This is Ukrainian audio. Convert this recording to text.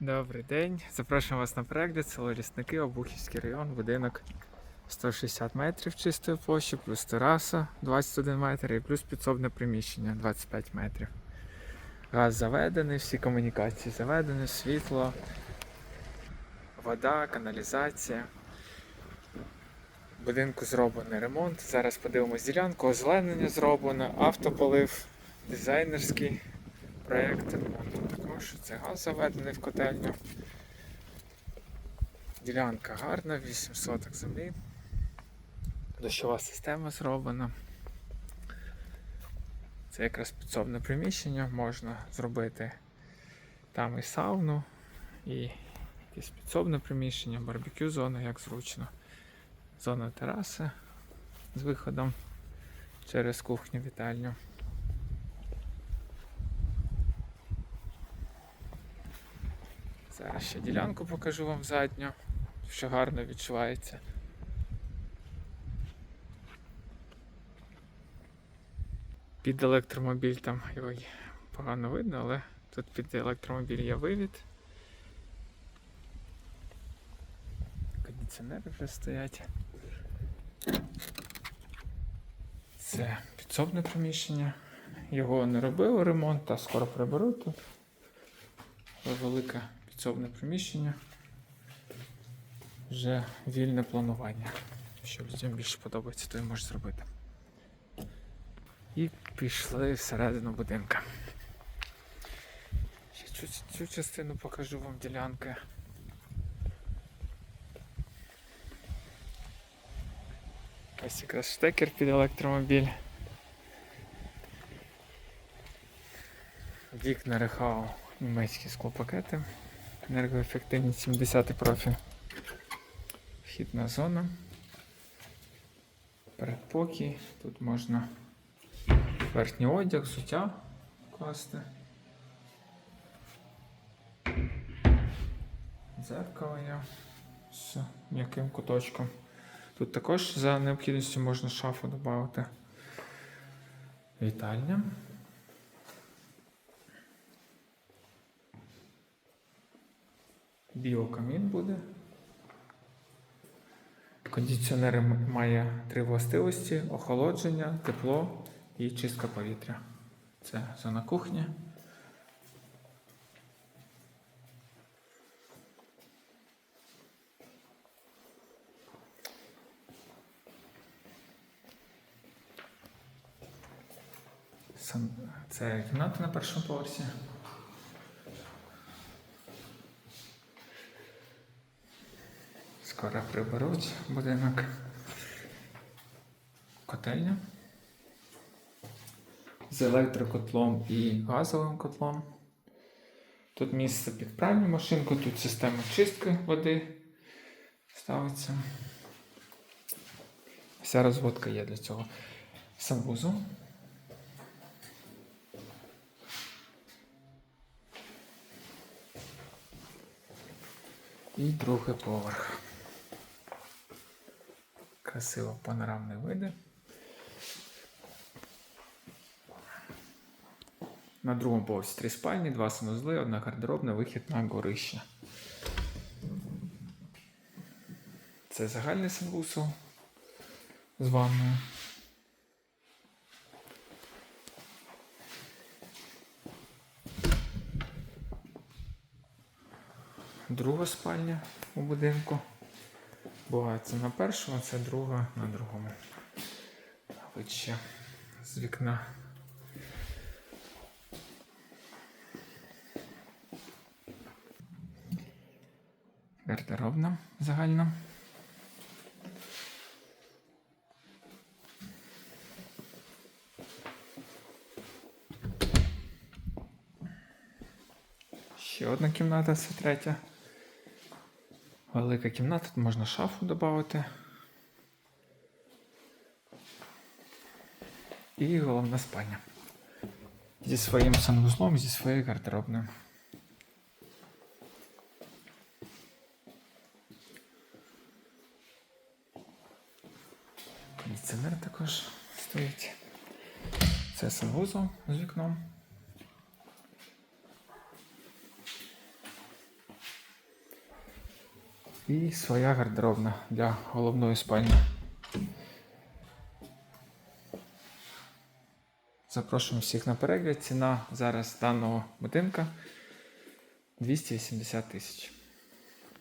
Добрий день. Запрошуємо вас на перегляд. Село Лісники, Обухівський район, будинок 160 метрів чистої площі, плюс тераса 21 метр і плюс підсобне приміщення 25 метрів. Газ заведений, всі комунікації заведені, світло, вода, каналізація. В будинку зроблений ремонт. Зараз подивимось ділянку, озеленення зроблено, автополив, дизайнерський проєкт ремонту також. Це газ заведений в котельню. Ділянка гарна, 8 соток землі. Дощова система зроблена. Це якраз підсобне приміщення, можна зробити там і сауну, і якесь підсобне приміщення, барбекю зона, як зручно. Зона тераси з виходом через кухню Зараз ще ділянку покажу вам задню, що гарно відчувається. Під електромобіль там його погано видно, але тут під електромобіль є вивід. Кондиціонери вже стоять. Це підсобне приміщення. Його не робили ремонт, а скоро приберуть тут. Але підсобне приміщення. Вже вільне планування. Що людям більше подобається, то і може зробити. І пішли всередину будинка. Ще цю, цю частину покажу вам ділянки. Ось якраз штекер під електромобіль. Вікна Рехау, німецькі склопакети. Енергоефективність 70 профіль. Вхідна зона. Передпокій. Тут можна верхній одяг, суття класти. Дзеркало є з м'яким куточком. Тут також за необхідністю можна шафу додати. Вітальня. Біокамін буде. Кондиціонер має три властивості: охолодження, тепло і чистка повітря. Це зона кухні. Це кімната на першому поверсі. Скоро приберуть будинок. Котельня. З електрокотлом і газовим котлом. Тут місце під пральну машинку, тут система чистки води ставиться. Вся розводка є для цього. Санвузол. І другий поверх. Красиво панорамні види. На другому поверсі три спальні, два санузли, одна гардеробна, вихід на горище. Це загальний санвузол з ванною. Друга спальня у будинку. Була це на першому, це друга на другому. Вид ще з вікна. Гардеробна загальна. Ще одна кімната, це третя. Велика кімната, тут можна шафу додати. І головна спальня. Зі своїм санвузлом, зі своєю гардеробною. Кондиціонер також стоїть. Це санвузол з вікном. І своя гардеробна для головної спальні. Запрошуємо всіх на перегляд. Ціна зараз даного будинка 280 тисяч.